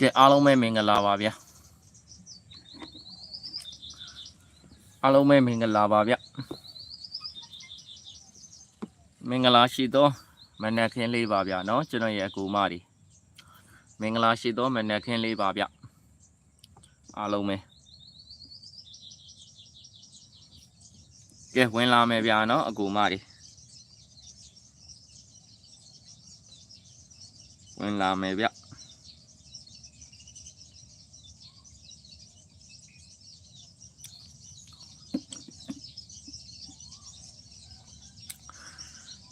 ကဲအားလုံးပဲမင်္ဂလာပါဗျာအားလုံးပဲမင်္ဂလာပါဗျမင်္ဂလာရှိသောမနက်ခင်းလေးပါဗျာเนาะကျွန်တော်ရဲ့အကူမတွေမင်္ဂလာရှိသောမနက်ခင်းလေးပါဗျအားလုံးပဲကဲဝင်လာမယ်ဗျာเนาะအကူမတွေဝင်လာမယ်ဗျ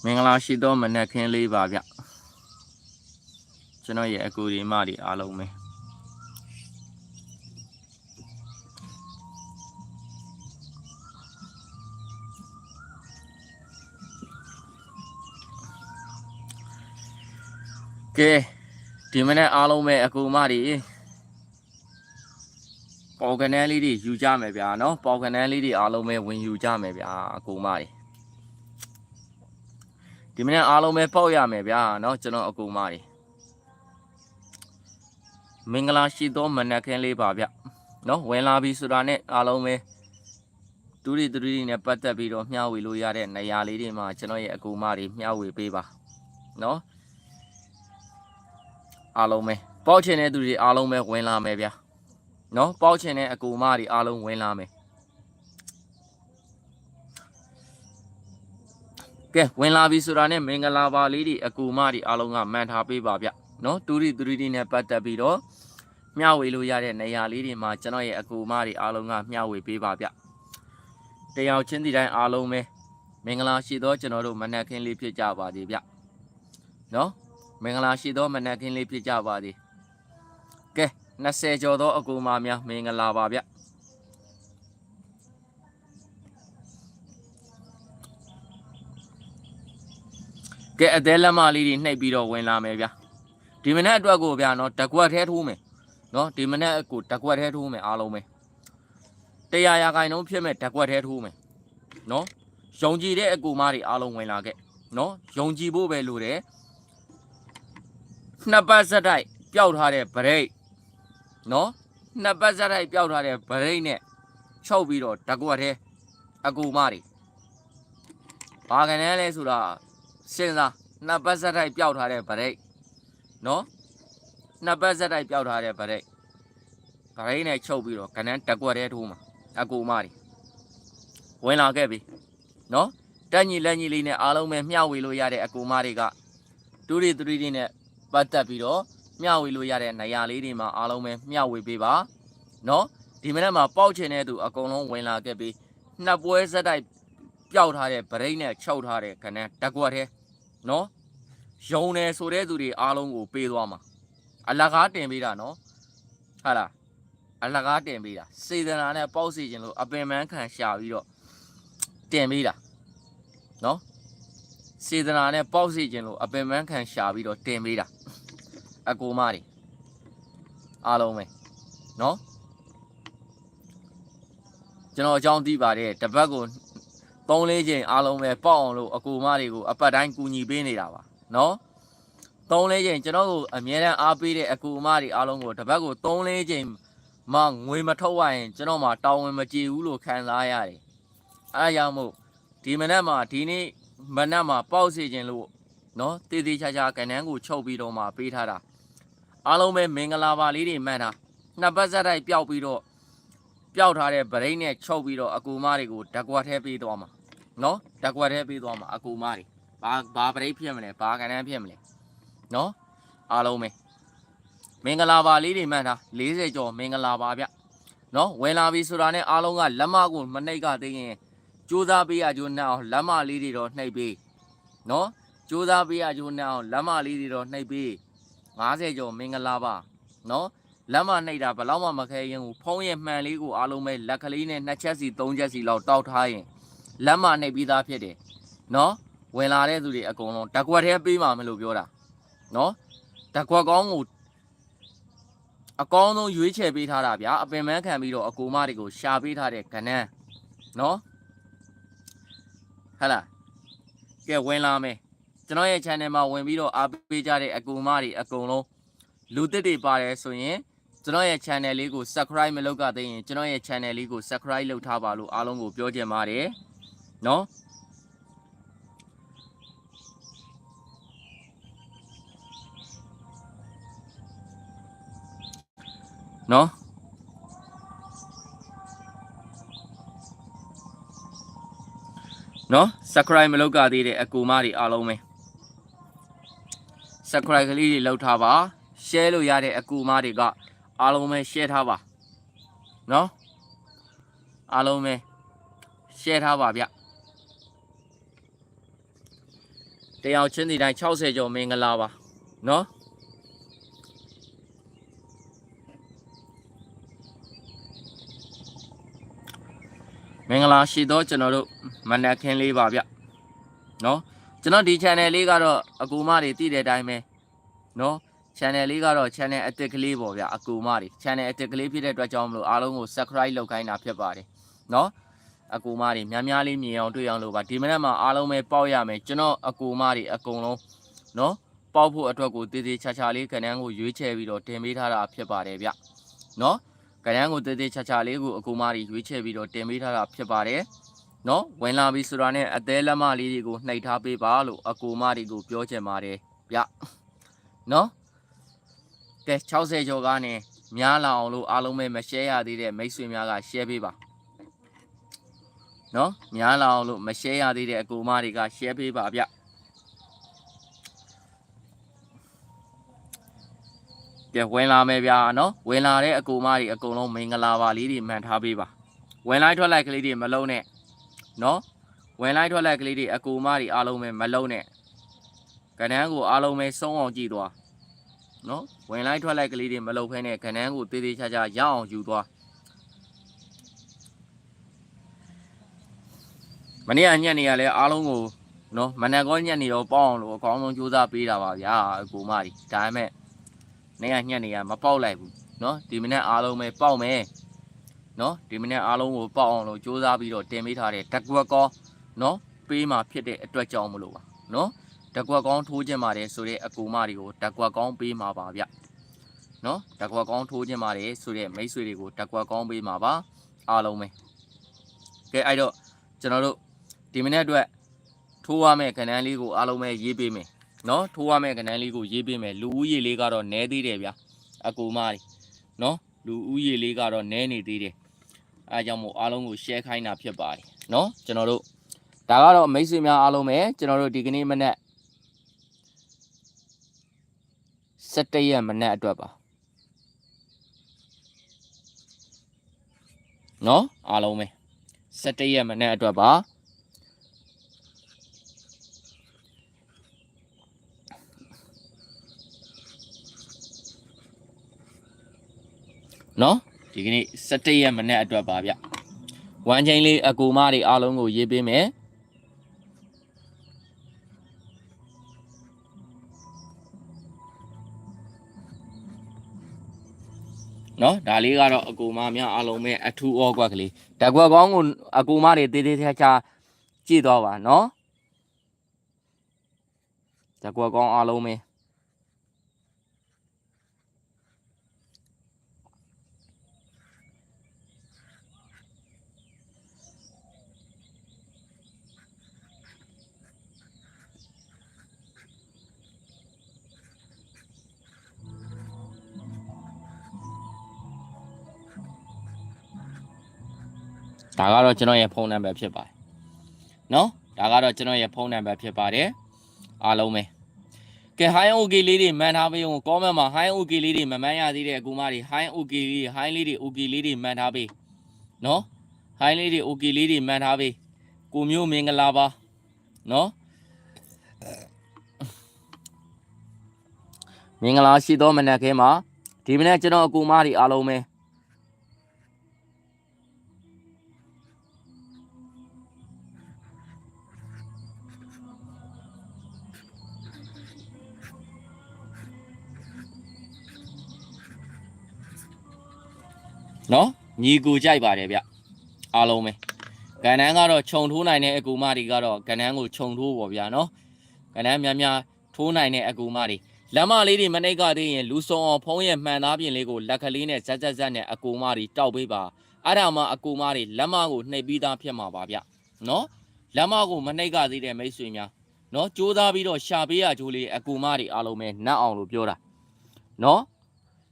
မင်္ဂလာရှိသောမနက်ခင်းလေးပါဗျကျွန်တော်ရဲ့အကူဒီမတွေအားလုံးပဲကဲဒီမနေ့အားလုံးပဲအကူမတွေပေါ်ကနေလေးတွေယူကြမယ်ဗျာနော်ပေါ်ကနေလေးတွေအားလုံးပဲဝင်ယူကြမယ်ဗျာအကူမတွေ ဒီမနေ့အားလုံးပဲပေါက်ရမယ်ဗျာเนาะကျွန်တော်အကူမတွေမင်္ဂလာရှိသောမနက်ခင်းလေးပါဗျเนาะဝင်လာပြီဆိုတာနဲ့အားလုံးပဲတူရီတူရီနဲ့ပတ်သက်ပြီးတော့မျှဝေလို့ရတဲ့နေရာလေးတွေမှာကျွန်တော်ရဲ့အကူမတွေမျှဝေပေးပါเนาะအားလုံးပဲပေါက်ချင်တဲ့သူတွေအားလုံးပဲဝင်လာမယ်ဗျာเนาะပေါက်ချင်တဲ့အကူမတွေအားလုံးဝင်လာမယ် ကဲဝင်လာပြီဆိုတာနဲ့မင်္ဂလာပါလေးတွေအကူမတွေအားလုံးကမှန်ထားပေးပါဗျနော်တူရီတူရီနဲ့ပတ်သက်ပြီးတော့မျှဝေလို့ရတဲ့နေရာလေးတွေမှာကျွန်တော်ရဲ့အကူမတွေအားလုံးကမျှဝေပေးပါဗျတယောက်ချင်းဒီတိုင်းအားလုံးပဲမင်္ဂလာရှိသောကျွန်တော်တို့မနက်ခင်းလေးဖြစ်ကြပါသည်ဗျနော်မင်္ဂလာရှိသောမနက်ခင်းလေးဖြစ်ကြပါသည်ကဲ20ကျော်သောအကူမများမင်္ဂလာပါဗျ ကဲအသေးလက်မလေးတွေနှိပ်ပြီးတော့ဝင်လာမယ်ဗျာဒီမနေ့အတွက်ကိုဗျာနော်တကွက်ထဲထိုးမယ်နော်ဒီမနေ့ကိုတကွက်ထဲထိုးမယ်အားလုံးပဲတရားရာခိုင်နှုန်းဖြစ်မဲ့တကွက်ထဲထိုးမယ်နော်ယုံကြည်တဲ့အကူမတွေအားလုံးဝင်လာခဲ့နော်ယုံကြည်ဖို့ပဲလိုတယ်နှစ်ပတ်စက်တိုက်ပျောက်ထားတဲ့ဗရိတ်နော်နှစ်ပတ်စက်တိုက်ပျောက်ထားတဲ့ဗရိတ်နဲ့ချုပ်ပြီးတော့တကွက်ထဲအကူမတွေဘာကနေလဲဆိုတာ စဉ်းစားနှစ်ပတ်ဆက်တိုက်ပျောက်ထားတဲ့ဗရိတ်နော်နှစ်ပတ်ဆက်တိုက်ပျောက်ထားတဲ့ဗရိတ်ဗရိတ်နဲ့ချုပ်ပြီးတော့ကနန်းတက်ကွက်ထဲထိုးမှာအကူမတွေဝင်လာခဲ့ပြီနော်တက်ညီလက်ညီလေးနဲ့အားလုံးပဲမျှဝေလို့ရတဲ့အကူမတွေကတူရီတူရီနဲ့ပတ်သက်ပြီးတော့မျှဝေလို့ရတဲ့နေရာလေးတွေမှာအားလုံးပဲမျှဝေပေးပါနော်ဒီမနေ့မှာပေါက်ချင်တဲ့သူအကုန်လုံးဝင်လာခဲ့ပြီးနှစ်ပွဲဆက်တိုက်ပျောက်ထားတဲ့ဗရိတ်နဲ့ချုပ်ထားတဲ့ကနန်းတက်ကွက်ထဲ နော်ယုံတယ်ဆိုတဲ့သူတွေအားလုံးကိုပေးသွားမှာအလကားတင်ပေးတာနော်ဟာလားအလကားတင်ပေးတာစေတနာနဲ့ပေါက်စီခြင်းလို့အပင်ပန်းခံရှာပြီးတော့တင်ပေးတာနော်စေတနာနဲ့ပေါက်စီခြင်းလို့အပင်ပန်းခံရှာပြီးတော့တင်ပေးတာအကူမတွေအားလုံးပဲနော်ကျွန်တော်အကြောင်းသိပါတယ်တပတ်ကို သုံးလေးချိန်အားလုံးပဲပေါက်အောင်လို့အကူမတွေကိုအပတ်တိုင်းကူညီပေးနေတာပါနော်သုံးလေးချိန်ကျွန်တော်တို့အမြဲတမ်းအားပေးတဲ့အကူမတွေအားလုံးကိုတစ်ပတ်ကိုသုံးလေးချိန်မှငွေမထုတ်ရရင်ကျွန်တော်မှတောင်းဝင်မကြည့်ဘူးလို့ခံစားရတယ်အဲဒါကြောင့်မို့ဒီမနက်မှာဒီနေ့မနက်မှာပေါက်စီခြင်းလို့နော်တည်တည်ချာချာကန်နန်းကိုချုပ်ပြီးတော့မှပေးထားတာအားလုံးပဲမင်္ဂလာပါလေးတွေမှန်တာနှစ်ပတ်ဆက်တိုက်ပျောက်ပြီးတော့ပျောက်ထားတဲ့ဗရိတ်နဲ့ချုပ်ပြီးတော့အကူမတွေကိုဓကွက်ထဲပေးသွားမှာ နော်တကွက်ထဲပေးသွားမှာအကူမတွေဘာဘာပရိတ်ဖြစ်မလဲဘာကန်တန်းဖြစ်မလဲနော်အားလုံးပဲမင်္ဂလာပါလေးတွေမှန်တာ40ကျော်မင်္ဂလာပါဗျနော်ဝင်လာပြီဆိုတာနဲ့အားလုံးကလက်မကိုမနှိပ်ကသိရင်ကြိုးစားပေးရကြိုးနှောက်အောင်လက်မလေးတွေတော့နှိပ်ပေးနော်ကြိုးစားပေးရကြိုးနှောက်အောင်လက်မလေးတွေတော့နှိပ်ပေး50ကျော်မင်္ဂလာပါနော်လက်မနှိပ်တာဘယ်တော့မှမခဲရင်ဘူးဖုံးရဲ့မှန်လေးကိုအားလုံးပဲလက်ကလေးနဲ့နှစ်ချက်စီသုံးချက်စီလောက်တောက်ထားရင် လက်မနှိပ်ပြီးသားဖြစ်တယ်နော်ဝင်လာတဲ့သူတွေအကုန်လုံးတကွက်သေးပေးမှာမလို့ပြောတာနော်တကွက်ကောင်းကိုအကောင်းဆုံးရွေးချယ်ပေးထားတာဗျာအပင်ပန်းခံပြီးတော့အကူမတွေကိုရှာပေးထားတဲ့ကဏ္ဍနော်ဟဟလားကဲဝင်လာမယ်ကျွန်တော်ရဲ့ channel မှာဝင်ပြီးတော့အားပေးကြတဲ့အကူမတွေအကုန်လုံးလူသစ်တွေပါတယ်ဆိုရင်ကျွန်တော်ရဲ့ channel လေးကို subscribe မလုပ်ကြသေးရင်ကျွန်တော်ရဲ့ channel လေးကို subscribe လုပ်ထားပါလို့အားလုံးကိုပြောချင်ပါတယ် နော်နော်နော် subscribe မလုပ်ကြသေးတဲ့အကူမတွေအားလုံးပဲ subscribe ကလေးတွေလောက်ထားပါ share လို့ရတဲ့အကူမတွေကအားလုံးပဲ share ထားပါနော်အားလုံးပဲ share ထားပါဗျ တယောက်ချင်းဒီတိုင်း60ကျော်မင်္ဂလာပါနော်မင်္ဂလာရှိသောကျွန်တော်တို့မနက်ခင်းလေးပါဗျနော်ကျွန်တော်ဒီ channel လေးကတော့အကူမတွေတည်တဲ့အတိုင်းပဲနော် channel လေးကတော့ channel အသစ်ကလေးပေါ့ဗျအကူမတွေ channel အသစ်ကလေးဖြစ်တဲ့အတွက်ကြောင့်မလို့အားလုံးကို subscribe လုပ်ခိုင်းတာဖြစ်ပါတယ်နော် အကူမတွေများများလေးမြင်အောင်တွေ့အောင်လို့ပါဒီမနက်မှာအားလုံးပဲပေါက်ရမယ်ကျွန်တော်အကူမတွေအကုန်လုံးနော်ပေါက်ဖို့အတွက်ကိုတည်တည်ချာချာလေးခဏန်းကိုရွေးချယ်ပြီးတော့တင်ပေးထားတာဖြစ်ပါတယ်ဗျနော်ခဏန်းကိုတည်တည်ချာချာလေးကိုအကူမတွေရွေးချယ်ပြီးတော့တင်ပေးထားတာဖြစ်ပါတယ်နော်ဝင်လာပြီဆိုတာနဲ့အသေးလက်မလေးတွေကိုနှိပ်ထားပေးပါလို့အကူမတွေကိုပြောချင်ပါတယ်ဗျနော်ကဲ60ကျော်ကနေများလာအောင်လို့အားလုံးပဲမ share ရသေးတဲ့မိတ်ဆွေများက share ပေးပါ နော်များလာအောင်လို့မ share ရသေးတဲ့အကူမတွေက share ပေးပါဗျကဲဝင်လာမယ်ဗျာနော်ဝင်လာတဲ့အကူမတွေအကုန်လုံးမင်္ဂလာပါလေးတွေမှန်ထားပေးပါဝင်လိုက်ထွက်လိုက်ကလေးတွေမလုံးနဲ့နော်ဝင်လိုက်ထွက်လိုက်ကလေးတွေအကူမတွေအားလုံးပဲမလုံးနဲ့ကဏ္ဍကိုအားလုံးပဲစုံအောင်ကြည့်သွားနော်ဝင်လိုက်ထွက်လိုက်ကလေးတွေမလုပ်ဖဲနဲ့ခဏန်းကိုတေးသေးချာချာရအောင်ယူသွား မနေ့ကညက်နေရလဲအားလုံးကိုနော်မနက်ကောညက်နေရောပေါအောင်လို့အကောင်းဆုံးကြိုးစားပေးတာပါဗျာအကူမကြီးဒါပေမဲ့နေ့ကညက်နေရမပေါက်လိုက်ဘူးနော်ဒီမနေ့အားလုံးပဲပေါက်မယ်နော်ဒီမနေ့အားလုံးကိုပေါက်အောင်လို့ကြိုးစားပြီးတော့တင်ပေးထားတဲ့တက်ကွက်ကောနော်ပေးမှဖြစ်တဲ့အတွက်ကြောင့်မလို့ပါနော်တကွက်ကောင်းထိုးခြင်းပါတယ်ဆိုတဲ့အကူမတွေကိုတကွက်ကောင်းပေးမှာပါဗျနော်တကွက်ကောင်းထိုးခြင်းပါတယ်ဆိုတဲ့မိတ်ဆွေတွေကိုတကွက်ကောင်းပေးမှာပါအားလုံးပဲကဲအဲ့တော့ကျွန်တော်တို့ ဒီမိနစ်အတွက်ထိုးရမယ့်ကဏ္ဍလေးကိုအားလုံးပဲရေးပေးမယ်နော်ထိုးရမယ့်ကဏ္ဍလေးကိုရေးပေးမယ်လူဦးရေလေးကတော့နည်းသေးတယ်ဗျအကူမတွေနော်လူဦးရေလေးကတော့နည်းနေသေးတယ်အဲကြောင့်မို့အားလုံးကို share ခိုင်းတာဖြစ်ပါတယ်နော်ကျွန်တော်တို့ဒါကတော့မိတ်ဆွေများအားလုံးပဲကျွန်တော်တို့ဒီကနေ့မနေ့17ရက်မနက်အတွက်ပါနော်အားလုံးပဲ17ရက်မနက်အတွက်ပါ နော်ဒီကနေ့17ရက်မနက်အတွက်ပါဗျဝမ်းချင်းလေးအကူမတွေအားလုံးကိုရေးပေးမယ်နော်ဒါလေးကတော့အကူမများအားလုံးပဲအထူးဩကွက်ကလေးဓာတ်ကွက်ကောင်းကိုအကူမတွေတေးသေးချာချာကြည့်တော့ပါနော်ဓာတ်ကွက်ကောင်းအားလုံးပဲ ဒါကတော့ကျွန်တော်ရဲ့ဖုန်းနံပါတ်ဖြစ်ပါတယ်နော်ဒါကတော့ကျွန်တော်ရဲ့ဖုန်းနံပါတ်ဖြစ်ပါတယ်အားလုံးပဲကဲ high OK လေးတွေမှန်ထားပေးအောင် comment မှာ high OK လေးတွေမမှန်ရသေးတဲ့အကူမတွေ high OK လေး high လေးတွေ OK လေးတွေမှန်ထားပေးနော် high လေးတွေ OK လေးတွေမှန်ထားပေးကိုမျိုးမင်္ဂလာပါနော်မင်္ဂလာရှိသောမနက်ခင်းမှာဒီမနက်ကျွန်တော်အကူမတွေအားလုံးပဲ နော်ညီကူကြိုက်ပါတယ်ဗျအားလုံးပဲကဏ္ဍန်းကတော့ခြုံထိုးနိုင်တဲ့အကူမတွေကတော့ကဏ္ဍန်းကိုခြုံထိုးပေါ့ဗျာနော်ကဏ္ဍန်းများများထိုးနိုင်တဲ့အကူမတွေလမ်းမလေးတွေမနှိပ်ကသေးရင်လူစုံအောင်ဖုံးရဲ့မှန်သားပြင်လေးကိုလက်ကလေးနဲ့ဇက်ဇက်ဇက်နဲ့အကူမတွေတောက်ပေးပါအဲ့ဒါမှအကူမတွေလက်မကိုနှိပ်ပြီးသားဖြစ်မှာပါဗျနော်လက်မကိုမနှိပ်ကသေးတဲ့မိတ်ဆွေများနော်စူးစမ်းပြီးတော့ရှာပေးရကြိုးလေးအကူမတွေအားလုံးပဲနတ်အောင်လို့ပြောတာနော်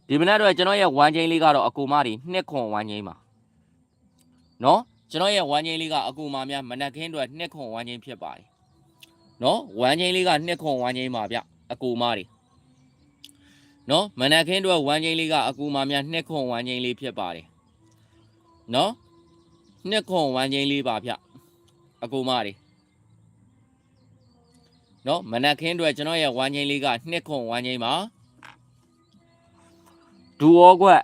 ဒီမနက်တော့ကျွန်တော်ရဲ့ဝမ်းချင်းလေးကတော့အကူမတွေနှစ်ခွန်ဝမ်းချင်းပါနော်ကျွန်တော်ရဲ့ဝမ်းချင်းလေးကအကူမများမနက်ခင်းအတွက်နှစ်ခွန်ဝမ်းချင်းဖြစ်ပါတယ်နော်ဝမ်းချင်းလေးကနှစ်ခွန်ဝမ်းချင်းပါဗျအကူမတွေနော်မနက်ခင်းတော့ဝမ်းချင်းလေးကအကူမများနှစ်ခွန်ဝမ်းချင်းလေးဖြစ်ပါတယ်နော်နှစ်ခွန်ဝမ်းချင်းလေးပါဗျအကူမတွေနော်မနက်ခင်းတော့ကျွန်တော်ရဲ့ဝမ်းချင်းလေးကနှစ်ခွန်ဝမ်းချင်းပါ ဒူဩကွက်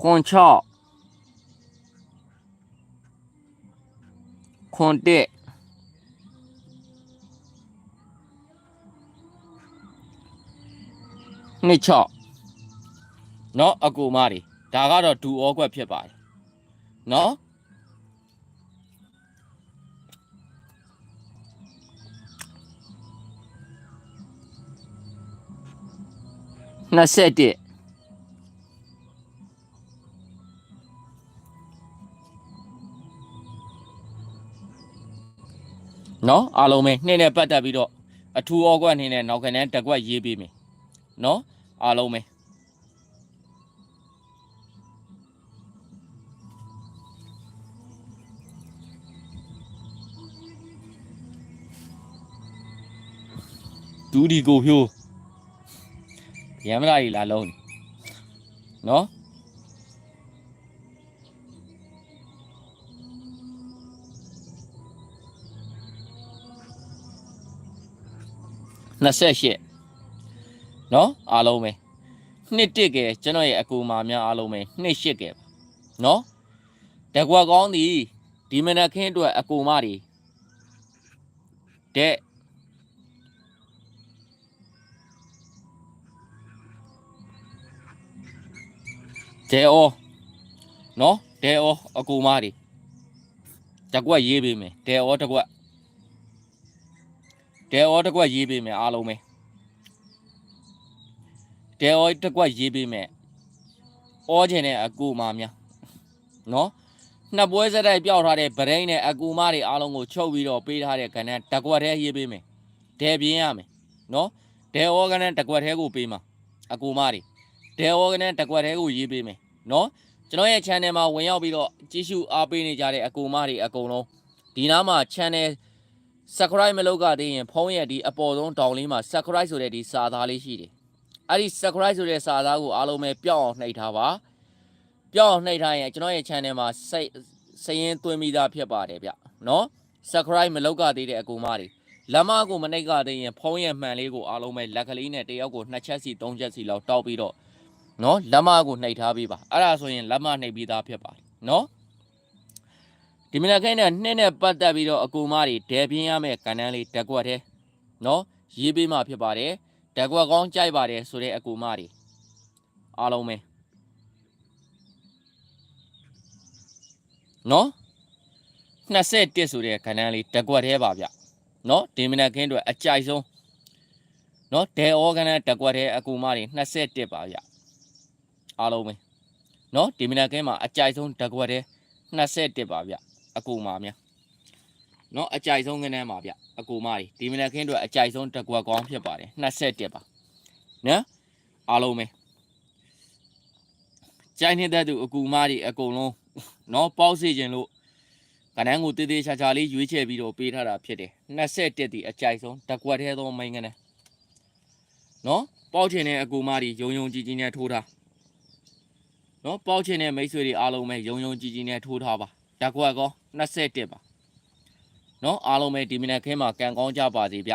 ခွန်ချော့ခွန်တက် နှစ်ချော့เนาะအကူမတွေဒါကတော့ဒူဩကွက်ဖြစ်ပါတယ်เนาะ နှစ်ဆက်တစ်เนาะအားလုံးပဲနှစ်နဲ့ပတ်သက်ပြီးတော့အထူးဩကွက်အနေနဲ့နောက်ခဏတက်ကွက်ရေးပေးမယ် နော်အားလုံးပဲဒူဒီကိုဖြိုး ရမ်းမလာကြီးလာလုံးနေနော်28နော်အားလုံးပဲနှစ်တစ်ကဲကျွန်တော်ရဲ့အကူမာများအားလုံးပဲနှစ်ရှစ်ကဲပါနော်တကွက်ကောင်းသည်ဒီမနက်ခင်းအတွက်အကူမတွေတဲ့ ဒဲအောနော်ဒဲအောအကူမတွေတကွက်ရေးပေးမယ်ဒဲအောတကွက်ဒဲအောတကွက်ရေးပေးမယ်အားလုံးပဲတဲဩတက်ကွက်ရေးပေးမယ်။ဩချင်တဲ့အကူမများနော်နှစ်ပွဲစက်တိုက်ပျောက်ထားတဲ့ဗရိန်းနဲ့အကူမတွေအားလုံးကိုချုပ်ပြီးတော့ပေးထားတဲ့ကဏ္ဍတက်ကွက်ထဲရေးပေးမယ်။ဒဲပြင်းရမယ်နော်ဒဲဩကဏ္ဍတက်ကွက်ထဲကိုပေးမှာအကူမတွေဒဲဩကဏ္ဍတက်ကွက်ထဲကိုရေးပေးမယ် နော်ကျွန်တော်ရဲ့ channel မှာဝင်ရောက်ပြီးတော့ကြည့်ရှုအားပေးနေကြတဲ့အကူမတွေအကုန်လုံးဒီနားမှာ channel subscribe မလုပ်ကြသေးရင်ဖုန်းရဲ့ဒီအပေါ်ဆုံးတောင်လေးမှာ subscribe ဆိုတဲ့ဒီစာသားလေးရှိတယ်အဲ့ဒီ subscribe ဆိုတဲ့စာသားကိုအားလုံးပဲပြောင်းအောင်နှိပ်ထားပါပြောင်းအောင်နှိပ်ထားရင်ကျွန်တော်ရဲ့ channel မှာစိတ်စရင်သွင်းမိသားဖြစ်ပါတယ်ဗျနော် subscribe မလုပ်ကြသေးတဲ့အကူမတွေလက်မကိုမနှိပ်ကြသေးရင်ဖုန်းရဲ့မှန်လေးကိုအားလုံးပဲလက်ကလေးနဲ့တယောက်ကိုနှစ်ချက်စီသုံးချက်စီလောက်တောက်ပြီးတော့ နော်လက်မကိုနှိပ်ထားပေးပါအဲ့ဒါဆိုရင်လက်မနှိပ်ပြီးသားဖြစ်ပါတယ်နော်ဒီမနက်ခင်းနဲ့နှစ်နဲ့ပတ်သက်ပြီးတော့အကူမတွေဒဲပြင်းရမယ့်ကဏ္ဍလေးတက်ကွက်တဲ့နော်ရေးပေးမှဖြစ်ပါတယ်တကွက်ကောင်းကြိုက်ပါတယ်ဆိုတဲ့အကူမတွေအားလုံးပဲနော်21ဆိုတဲ့ခဏလေးတကွက်သေးပါဗျနော်ဒီမနက်ခင်းတွေအကြိုက်ဆုံးနော်ဒဲဩကနတကွက်သေးအကူမတွေ21ပါဗျ အားလုံးပဲနော်ဒီမနက်ခင်းမှာအကြိုက်ဆုံးတကွက်သေး21ပါဗျအကူမများနော်အကြိုက်ဆုံးကနန်းပါဗျအကူမတွေဒီမနက်ခင်းတွေအကြိုက်ဆုံးတကွက်ကောင်းဖြစ်ပါတယ်21ပါနော်အားလုံးပဲကြိုက်နေတဲ့သူအကူမတွေအကုန်လုံးနော်ပေါက်စီခြင်းလို့ကနန်းကိုတေးသေးချာချာလေးရွေးချယ်ပြီးတော့ပေးထားတာဖြစ်တယ်21ဒီအကြိုက်ဆုံးတကွက်သေးသောမိန်းကနန်းနော်ပေါက်ချင်တဲ့အကူမတွေယုံယုံကြည်ကြည်နဲ့ထိုးထား နော်ပေါက်ချင်တဲ့မိတ်ဆွေတွေအားလုံးပဲယုံယုံကြည်ကြည်နဲ့ထိုးထားပါတကွက်ကော21ပါနော်အားလုံးပဲဒီမနက်ခင်းမှာကံကောင်းကြပါစေဗျ